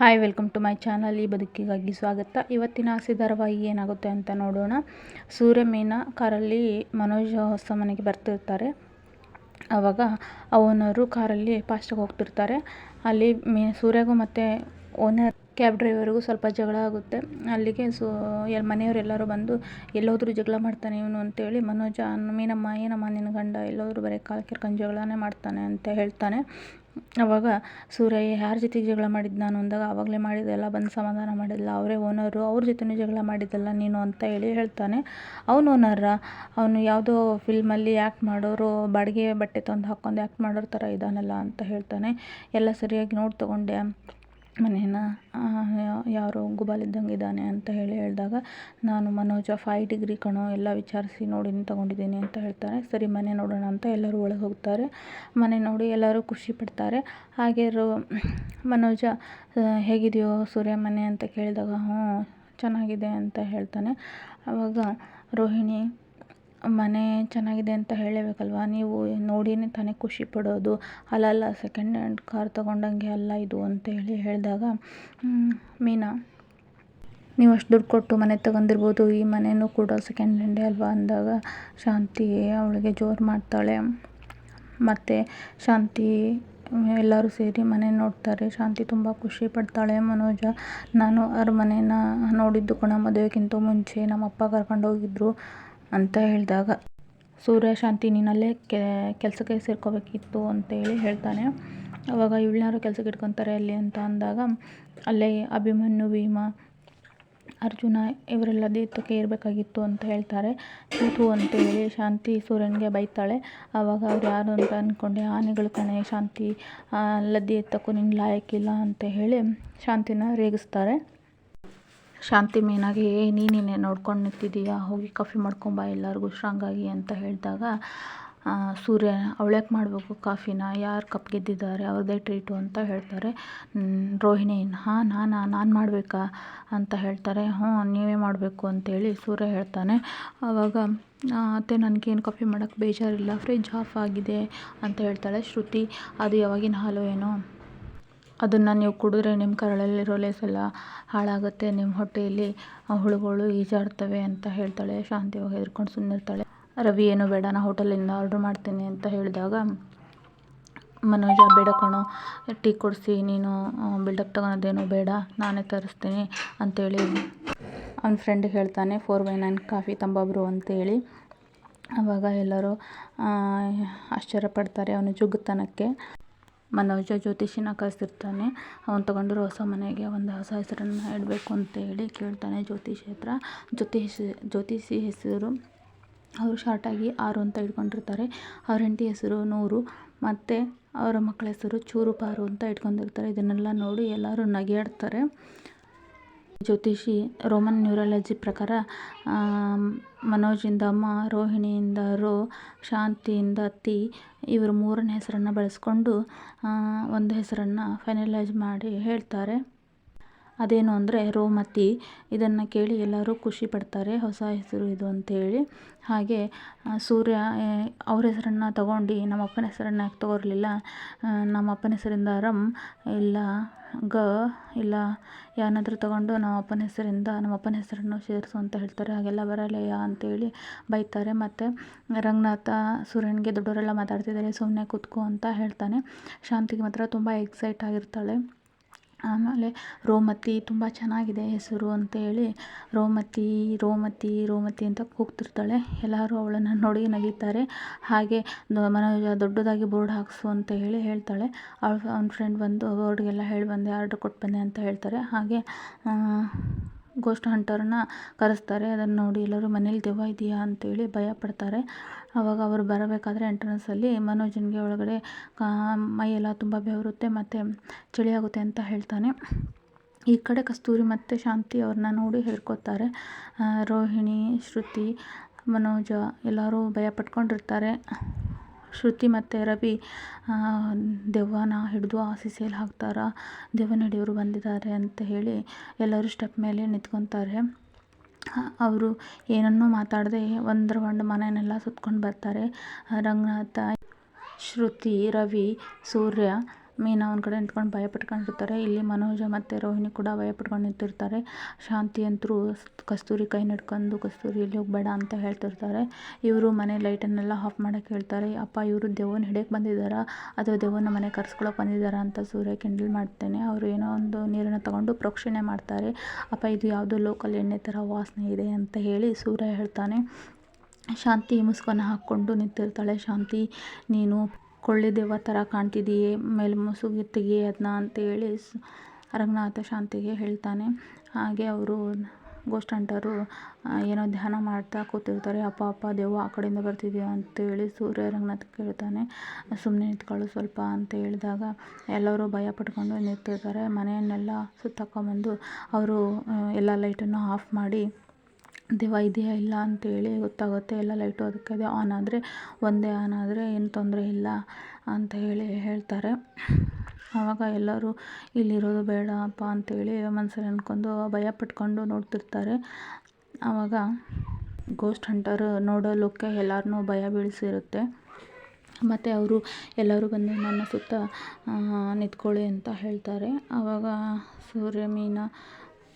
Hi welcome to my channel ಈ ಬದುಕಿಗಾಗಿ ಸ್ವಾಗತ. ಇವತ್ತಿನ ಆಸೆ ಧಾರಾವಾಹಿ ಏನಾಗುತ್ತೆ ಅಂತ ನೋಡೋಣ. ಸೂರ್ಯ ಮೀನಾ ಕಾರಲ್ಲಿ ಮನೋಜ್ ಹೊಸ ಮನೆಗೆ ಬರ್ತಿರ್ತಾರೆ. ಆವಾಗ ಅವನವರು ಕಾರಲ್ಲಿ ಫಾಸ್ಟಾಗಿ ಹೋಗ್ತಿರ್ತಾರೆ. ಅಲ್ಲಿ ಮೀ ಸೂರ್ಯಗೂ ಮತ್ತು ಓನರ್ ಕ್ಯಾಬ್ ಡ್ರೈವರ್ಗೂ ಸ್ವಲ್ಪ ಜಗಳ ಆಗುತ್ತೆ. ಅಲ್ಲಿಗೆ ಸೊ ಎಲ್ಲಿ ಮನೆಯವರೆಲ್ಲರೂ ಬಂದು ಎಲ್ಲೋದ್ರೂ ಜಗಳ ಮಾಡ್ತಾನೆ ಇವನು ಅಂತೇಳಿ ಮನೋಜ, ಮೀನಮ್ಮ, ಏನಮ್ಮ ನಿನ್ನ ಗಂಡ ಎಲ್ಲೋದ್ರೂ ಬರೀ ಕಾಲು ಕೆರ್ಕೊಂಡು ಜಗಳನೇ ಮಾಡ್ತಾನೆ ಅಂತ ಹೇಳ್ತಾನೆ. ಅವಾಗ ಸೂರ್ಯ, ಯಾರ ಜೊತೆಗೆ ಜಗಳ ಮಾಡಿದ್ದು ನಾನು ಅಂದಾಗ ಆವಾಗಲೇ ಮಾಡಿದ್ದೆಲ್ಲ ಬಂದು ಸಮಾಧಾನ ಮಾಡಿಲ್ಲ ಅವರೇ ಓನರು, ಅವ್ರ ಜೊತೆನೂ ಜಗಳ ಮಾಡಿದ್ದಲ್ಲ ನೀನು ಅಂತ ಹೇಳಿ ಹೇಳ್ತಾನೆ. ಅವನು ಓನರ, ಅವನು ಯಾವುದೋ ಫಿಲ್ಮಲ್ಲಿ ಆ್ಯಕ್ಟ್ ಮಾಡೋರು, ಬಾಡಿಗೆ ಬಟ್ಟೆ ತಂದು ಹಾಕ್ಕೊಂಡು ಆ್ಯಕ್ಟ್ ಮಾಡೋರ ಥರ ಇದ್ದಾನಲ್ಲ ಅಂತ ಹೇಳ್ತಾನೆ. ಎಲ್ಲ ಸರಿಯಾಗಿ ನೋಡಿ ತೊಗೊಂಡೆ. ಮನೇನ ಯಾರೋ ಗುಬಾಲಿದ್ದಂಗೆ ಇದ್ದಾನೆ ಅಂತ ಹೇಳಿ ಹೇಳಿದಾಗ, ನಾನು ಮನೋಜ ಫೈವ್ ಡಿಗ್ರಿ ಕಣೋ, ಎಲ್ಲ ವಿಚಾರಿಸಿ ನೋಡಿ ತಗೊಂಡಿದ್ದೀನಿ ಅಂತ ಹೇಳ್ತಾರೆ. ಸರಿ, ಮನೆ ನೋಡೋಣ ಅಂತ ಎಲ್ಲರೂ ಒಳಗೆ ಹೋಗ್ತಾರೆ. ಮನೆ ನೋಡಿ ಎಲ್ಲರೂ ಖುಷಿ ಪಡ್ತಾರೆ. ಹಾಗೆ ರೋ, ಮನೋಜ ಹೇಗಿದೆಯೋ ಸೂರ್ಯ ಮನೆ ಅಂತ ಕೇಳಿದಾಗ ಹ್ಞೂ ಚೆನ್ನಾಗಿದೆ ಅಂತ ಹೇಳ್ತಾನೆ. ಆವಾಗ ರೋಹಿಣಿ ಮನೆ ಚೆನ್ನಾಗಿದೆ ಅಂತ ಹೇಳಬೇಕಲ್ವ? ನೀವು ನೋಡಿನೇ ತಾನೇ ಖುಷಿ ಪಡೋದು. ಅಲ್ಲಲ್ಲ ಸೆಕೆಂಡ್ ಹ್ಯಾಂಡ್ ಕಾರ್ ತಗೊಂಡಂಗೆ ಅಲ್ಲ ಇದು ಅಂತ ಹೇಳಿ ಹೇಳಿದಾಗ ಮೀನಾ, ನೀವು ಅಷ್ಟು ದುಡ್ಡು ಕೊಟ್ಟು ಮನೆ ತಗೊಂಡಿರ್ಬೋದು. ಈ ಮನೆಯೂ ಕೂಡ ಸೆಕೆಂಡ್ ಹ್ಯಾಂಡೇ ಅಲ್ವಾ? ಅಂದಾಗ ಶಾಂತಿ ಅವಳಿಗೆ ಜೋರು ಮಾಡ್ತಾಳೆ. ಮತ್ತು ಶಾಂತಿ, ಎಲ್ಲರೂ ಸೇರಿ ಮನೆ ನೋಡ್ತಾರೆ. ಶಾಂತಿ ತುಂಬ ಖುಷಿ ಪಡ್ತಾಳೆ. ಮನೋಜ, ನಾನು ಅವ್ರ ಮನೇನ ನೋಡಿದ್ದು ಕಣ. ಮದುವೆಗಿಂತ ಮುಂಚೆ ನಮ್ಮ ಅಪ್ಪ ಅಂತ ಹೇಳಿದಾಗ ಸೂರ್ಯಶಾಂತಿ ಶಾಂತಿ ನೀನಲ್ಲೇ ಕೆಲಸಕ್ಕೆ ಸೇರ್ಕೋಬೇಕಿತ್ತು ಅಂತೇಳಿ ಹೇಳ್ತಾನೆ. ಅವಾಗ ಇವಳನ್ನಾರು ಕೆಲ್ಸಕ್ಕೆ ಇಟ್ಕೊತಾರೆ ಅಲ್ಲಿ ಅಂತ ಅಂದಾಗ, ಅಲ್ಲೇ ಅಭಿಮನ್ಯು, ಭೀಮ, ಅರ್ಜುನ ಇವರೆಲ್ಲ ದೀತಕ್ಕೆ ಇರಬೇಕಾಗಿತ್ತು ಅಂತ ಹೇಳ್ತಾರೆ. ಅಂತ ಅಂತೇಳಿ ಶಾಂತಿ ಸೂರ್ಯನಿಗೆ ಬೈತಾಳೆ. ಆವಾಗ ಅವ್ರು ಯಾರು ಅಂತ ಅಂದ್ಕೊಂಡೆ ಆನೆಗಳು ಕಣೆ, ಶಾಂತಿ ಲದ್ದಿ ಎತ್ತಕ್ಕೂ ನಿನ್ನ ಲಾಯಕ್ಕಿಲ್ಲ ಅಂತ ಹೇಳಿ ಶಾಂತಿನ ರೇಗಿಸ್ತಾರೆ. ಶಾಂತಿ ಮೇನಾಗಿ, ಏ, ನೀನೇ ನೋಡ್ಕೊಂಡು ನಿಂತಿದ್ದೀಯಾ ಹೋಗಿ ಕಾಫಿ ಮಾಡ್ಕೊಂಬಾ ಎಲ್ಲರಿಗೂ ಸ್ಟ್ರಾಂಗಾಗಿ ಅಂತ ಹೇಳಿದಾಗ ಸೂರ್ಯ, ಅವಳ್ಯಾಕೆ ಮಾಡಬೇಕು ಕಾಫಿನ? ಯಾರು ಕಪ್ ಗೆದ್ದಿದ್ದಾರೆ? ಅವ್ರದ್ದೇ ಟ್ರೀಟು ಅಂತ ಹೇಳ್ತಾರೆ. ರೋಹಿಣಿ, ಹಾಂ, ನಾನಾ, ನಾನು ಮಾಡಬೇಕಾ? ಅಂತ ಹೇಳ್ತಾರೆ. ಹ್ಞೂ, ನೀವೇ ಮಾಡಬೇಕು ಅಂತೇಳಿ ಸೂರ್ಯ ಹೇಳ್ತಾನೆ. ಆವಾಗ ಅತ್ತೆ, ನನಗೇನು ಕಾಫಿ ಮಾಡೋಕ್ಕೆ ಬೇಜಾರಿಲ್ಲ, ಫ್ರಿಜ್ ಆಫ್ ಆಗಿದೆ ಅಂತ ಹೇಳ್ತಾಳೆ ಶ್ರುತಿ. ಅದು ಯಾವಾಗಿನ ಹಾಲು ಏನೋ? ಅದನ್ನು ನೀವು ಕುಡಿದ್ರೆ ನಿಮ್ಮ ಕರಳಲ್ಲಿರೋ ಎಲ್ಲ ಹಾಳಾಗುತ್ತೆ ನಿಮ್ಮ ಹೊಟ್ಟೆಯಲ್ಲಿ ಹುಳುಗಳು ಈಜಾಡ್ತವೆ ಅಂತ ಹೇಳ್ತಾಳೆ. ಶಾಂತಿ ಹೋಗಿ ಹೆದ್ರ್ಕೊಂಡು ಸುಮ್ಮನಿರ್ತಾಳೆ ರವಿ, ಏನು ಬೇಡ, ನಾ ಹೋಟೆಲಿಂದ ಆರ್ಡ್ರ್ ಮಾಡ್ತೀನಿ ಅಂತ ಹೇಳಿದಾಗ, ಮನೋಜ, ಬೇಡ ಕಣೋ, ಟೀ ಕೊಡಿಸಿ, ನೀನು ಬಿಲ್ಡಪ್ ತಗೊಳೋದೇನು ಬೇಡ, ನಾನೇ ತರಿಸ್ತೀನಿ ಅಂತೇಳಿ ಅವ್ನ ಫ್ರೆಂಡಿಗೆ ಹೇಳ್ತಾನೆ, ಫೋರ್ ಬೈ ನೈನ್ ಕಾಫಿ ತಂಬಬ್ರು ಅಂತೇಳಿ ಆವಾಗ ಎಲ್ಲರೂ ಆಶ್ಚರ್ಯ ಪಡ್ತಾರೆ ಅವನ ಜುಗ್ಗುತನಕ್ಕೆ. ಮನೋಜ ಜ್ಯೋತಿಷಿನ ಕರೆಸಿರ್ತಾನೆ ಅವನು ತಗೊಂಡಿರೋ ಹೊಸ ಮನೆಗೆ ಒಂದು ಹೊಸ ಹೆಸರನ್ನು ಇಡಬೇಕು ಅಂತೇಳಿ ಕೇಳ್ತಾನೆ ಜ್ಯೋತಿಷಿ ಹತ್ರ. ಜ್ಯೋತಿಷಿ ಜ್ಯೋತಿಷಿ ಹೆಸರು ಅವರು ಶಾರ್ಟಾಗಿ ಆರು ಅಂತ ಇಟ್ಕೊಂಡಿರ್ತಾರೆ. ಅವ್ರ ಹೆಂಡತಿ ಹೆಸರು ನೂರು, ಮತ್ತು ಅವರ ಮಕ್ಕಳ ಹೆಸರು ಚೂರು ಪಾರು ಅಂತ ಇಟ್ಕೊಂಡಿರ್ತಾರೆ. ಇದನ್ನೆಲ್ಲ ನೋಡಿ ಎಲ್ಲರೂ ನಗೆಯಾಡ್ತಾರೆ ಜ್ಯೋತಿಷಿ ರೋಮನ್ ನ್ಯೂರಾಲಜಿ ಪ್ರಕಾರ ಮನೋಜಿಂದ, ಅಮ್ಮ, ರೋಹಿಣಿಯಿಂದ, ರೋ, ಶಾಂತಿಯಿಂದ ತಿ ಇವರು ಮೂರನೇ ಹೆಸರನ್ನು ಬಳಸ್ಕೊಂಡು ಒಂದು ಹೆಸರನ್ನು ಫೈನಲೈಸ್ ಮಾಡಿ ಹೇಳ್ತಾರೆ. ಅದೇನು ಅಂದರೆ ರೋಮತಿ, ಇದನ್ನು ಕೇಳಿ ಎಲ್ಲರೂ ಖುಷಿ ಪಡ್ತಾರೆ, ಹೊಸ ಹೆಸರು ಇದು ಅಂತೇಳಿ. ಹಾಗೆ ಸೂರ್ಯ ಅವ್ರ ಹೆಸರನ್ನು ತಗೊಂಡು ನಮ್ಮ ಅಪ್ಪನ ಹೆಸರನ್ನು ಯಾಕೆ ತಗೋರ್ಲಿಲ್ಲ? ನಮ್ಮ ಅಪ್ಪನ ಹೆಸರಿಂದ ರಮ್, ಇಲ್ಲ ಗ ಇಲ್ಲ ಏನಾದರೂ ತಗೊಂಡು ನಮ್ಮ ಅಪ್ಪನ ಹೆಸರಿಂದ, ನಮ್ಮ ಅಪ್ಪನ ಹೆಸರನ್ನು ಸೇರಿಸು ಅಂತ ಹೇಳ್ತಾರೆ. ಹಾಗೆಲ್ಲ ಬರಲ್ಲಯ್ಯ ಅಂತೇಳಿ ಬೈತಾರೆ. ಮತ್ತು ರಂಗನಾಥ ಸೂರ್ಯನಿಗೆ ದೊಡ್ಡವರೆಲ್ಲ ಮಾತಾಡ್ತಿದ್ದಾರೆ. ಸುಮ್ಮನೆ ಕೂತ್ಕೋ ಅಂತ ಹೇಳ್ತಾನೆ. ಶಾಂತಿಗೆ ಮಾತ್ರ ತುಂಬ ಎಕ್ಸೈಟ್ ಆಗಿರ್ತಾಳೆ. ಆಮೇಲೆ ರೋಮತಿ ತುಂಬ ಚೆನ್ನಾಗಿದೆ ಹೆಸರು ಅಂತೇಳಿ ರೋಮತಿ ರೋಮತಿ ರೋಮತಿ ಅಂತ ಕೂಗ್ತಿರ್ತಾಳೆ. ಎಲ್ಲರೂ ಅವಳನ್ನು ನೋಡಿ ನಗಿತಾರೆ. ಹಾಗೆ ಮನೋಜ ದೊಡ್ಡದಾಗಿ ಬೋರ್ಡ್ ಹಾಕಿಸು ಅಂತ ಹೇಳಿ ಹೇಳ್ತಾಳೆ. ಅವಳ ಅವ್ನ ಫ್ರೆಂಡ್ ಬಂದು, ಬೋರ್ಡ್ಗೆಲ್ಲ ಹೇಳಿ ಬಂದೆ ಆರ್ಡ್ರ್ ಕೊಟ್ಟು ಬಂದೆ ಅಂತ ಹೇಳ್ತಾರೆ. ಹಾಗೆ ಗೋಸ್ಟ್ ಹಂಟರ್ನ ಕರೆಸ್ತಾರೆ. ಅದನ್ನು ನೋಡಿ ಎಲ್ಲರೂ ಮನೇಲಿ ದೆವ್ವ ಇದೆಯಾ ಅಂತೇಳಿ ಭಯ ಪಡ್ತಾರೆ. ಆವಾಗ ಅವರು ಬರಬೇಕಾದ್ರೆ ಎಂಟ್ರೆನ್ಸಲ್ಲಿ ಮನೋಜನಿಗೆ ಒಳಗಡೆ ಮೈಯೆಲ್ಲ ತುಂಬ ಬೆವರುತ್ತೆ ಮತ್ತು ಚಳಿ ಆಗುತ್ತೆ ಅಂತ ಹೇಳ್ತಾನೆ. ಈ ಕಡೆ ಕಸ್ತೂರಿ ಮತ್ತು ಶಾಂತಿ ಅವ್ರನ್ನ ನೋಡಿ ಹೇಳ್ಕೊತಾರೆ. ರೋಹಿಣಿ, ಶ್ರುತಿ, ಮನೋಜ ಎಲ್ಲರೂ ಭಯ ಪಟ್ಕೊಂಡಿರ್ತಾರೆ. ಶ್ರುತಿ ಮತ್ತು ರವಿ ದೆವ್ವನ ಹಿಡಿದು ಆ ಸೀಸೆಯಲ್ಲಿ ಹಾಕ್ತಾರೆ. ದೆವ್ವನ ಹಿಡಿಯೋರು ಬಂದಿದ್ದಾರೆ ಅಂತ ಹೇಳಿ ಎಲ್ಲರೂ ಸ್ಟೆಪ್ ಮೇಲೆ ನಿಂತ್ಕೊತಾರೆ. ಅವರು ಏನನ್ನೂ ಮಾತಾಡದೆ ಒಂದರ ಒಂದು ಮನೆಯನ್ನೆಲ್ಲ ಸುತ್ಕೊಂಡು ಬರ್ತಾರೆ. ರಂಗನಾಥ, ಶ್ರುತಿ, ರವಿ, ಸೂರ್ಯ ಮೀನಾ ಒಂದು ಕಡೆ ನಿಂತ್ಕೊಂಡು ಭಯ ಪಟ್ಕೊಂಡಿರ್ತಾರೆ ಇಲ್ಲಿ ಮನೋಜ ಮತ್ತು ರೋಹಿಣಿ ಕೂಡ ಭಯ ಪಟ್ಕೊಂಡು ನಿಂತಿರ್ತಾರೆ. ಶಾಂತಿ ಅಂತರೂ ಕಸ್ತೂರಿ ಕೈ ನಡ್ಕೊಂಡು ಕಸ್ತೂರಿ ಎಲ್ಲಿ ಹೋಗಬೇಡ ಅಂತ ಹೇಳ್ತಿರ್ತಾರೆ. ಇವರು ಮನೆ ಲೈಟನ್ನೆಲ್ಲ ಆಫ್ ಮಾಡೋಕ್ಕೆ ಹೇಳ್ತಾರೆ. ಅಪ್ಪ, ಇವರು ದೆವ್ವನ ಹಿಡಿಯಕ್ಕೆ ಬಂದಿದ್ದಾರಾ? ಅಥವಾ ದೆವ್ವನ ಮನೆ ಕರ್ಸ್ಕೊಳಕ್ಕೆ ಬಂದಿದ್ದಾರಾ? ಅಂತ ಸೂರ್ಯ ಕಿಂಡಲ್ ಮಾಡ್ತಾನೆ. ಅವರು ಏನೋ ಒಂದು ನೀರನ್ನು ತಗೊಂಡು ಪ್ರೋಕ್ಷಣೆ ಮಾಡ್ತಾರೆ. ಅಪ್ಪ, ಇದು ಯಾವುದೋ ಲೋಕಲ್ ಎಣ್ಣೆ ಥರ ವಾಸನೆ ಇದೆ ಅಂತ ಹೇಳಿ ಸೂರ್ಯ ಹೇಳ್ತಾನೆ. ಶಾಂತಿ ಮುಸ್ಕನ್ನು ಹಾಕ್ಕೊಂಡು ನಿಂತಿರ್ತಾಳೆ. ಶಾಂತಿ, ನೀನು ಕೊಳ್ಳೆ ದೆವ್ವ ಥರ ಕಾಣ್ತಿದೀಯೇ, ಮೇಲೆ ಮುಸುಗೆ ತೆಗಿ ಅದನ್ನ ಅಂತೇಳಿ ರಂಗನಾಥ ಶಾಂತಿಗೆ ಹೇಳ್ತಾನೆ. ಹಾಗೆ ಅವರು ಗೋಸ್ಟ್ ಹಂಟರು ಏನೋ ಧ್ಯಾನ ಮಾಡ್ತಾ ಕೂತಿರ್ತಾರೆ, ಅಪ್ಪ ಅಪ್ಪ, ದೆವ್ವ ಆ ಕಡೆಯಿಂದ ಬರ್ತಿದೆಯಾ ಅಂತೇಳಿ ಸೂರ್ಯ ರಂಗನಾಥ್ ಕೇಳ್ತಾನೆ. ಸುಮ್ಮನೆ ನಿಂತ್ಕೊಳ್ಳು ಸ್ವಲ್ಪ ಅಂತ ಹೇಳಿದಾಗ ಎಲ್ಲರೂ ಭಯ ಪಟ್ಕೊಂಡು ನಿಂತಿರ್ತಾರೆ. ಮನೆಯನ್ನೆಲ್ಲ ಸುತ್ತಕೊಂಬಂದು ಅವರು ಎಲ್ಲ ಲೈಟನ್ನು ಆಫ್ ಮಾಡಿ ದೆವ್ವ ಇದೆಯಾ ಇಲ್ಲ ಅಂತೇಳಿ ಗೊತ್ತಾಗುತ್ತೆ, ಎಲ್ಲ ಲೈಟು ಅದಕ್ಕೆ ಆನ್ ಆದರೆ, ಒಂದೇ ಆನ್ ಆದರೆ ಏನು ತೊಂದರೆ ಇಲ್ಲ ಅಂತ ಹೇಳಿ ಹೇಳ್ತಾರೆ. ಆವಾಗ ಎಲ್ಲರೂ ಇಲ್ಲಿರೋದು ಬೇಡಪ್ಪ ಅಂತೇಳಿ ಮನಸ್ಸಲ್ಲಿ ಅಂದ್ಕೊಂಡು ಭಯ ಪಟ್ಕೊಂಡು ನೋಡ್ತಿರ್ತಾರೆ. ಆವಾಗ ಗೋಸ್ಟ್ ಹಂಟರ್ ನೋಡೋ ಲುಕ್ಕೆ ಎಲ್ಲರನ್ನೂ ಭಯ ಬೀಳಿಸಿರುತ್ತೆ. ಮತ್ತು ಅವರು ಎಲ್ಲರೂ ಬಂದು ನನ್ನ ಸುತ್ತ ನಿಂತ್ಕೊಳ್ಳಿ ಅಂತ ಹೇಳ್ತಾರೆ. ಆವಾಗ ಸೂರ್ಯ, ಮೀನಾ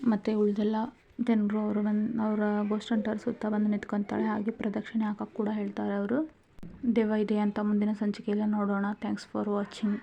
ಮತ್ತು ಉಳಿದೆಲ್ಲ ಜನರು ಅವರು ಬಂದು, ಅವರ ಗೋಸ್ಟ್ ಹಂಟರ್ ಸುತ್ತ ಬಂದು ನಿಂತ್ಕೊತಾಳೆ. ಹಾಗೆ ಪ್ರದಕ್ಷಿಣೆ ಹಾಕಕ್ಕೆ ಕೂಡ ಹೇಳ್ತಾರೆ ಅವರು. ದೆವ್ವ ಇದೆ ಅಂತ ಮುಂದಿನ ಸಂಚಿಕೆಯಲ್ಲಿ ನೋಡೋಣ. Thanks for watching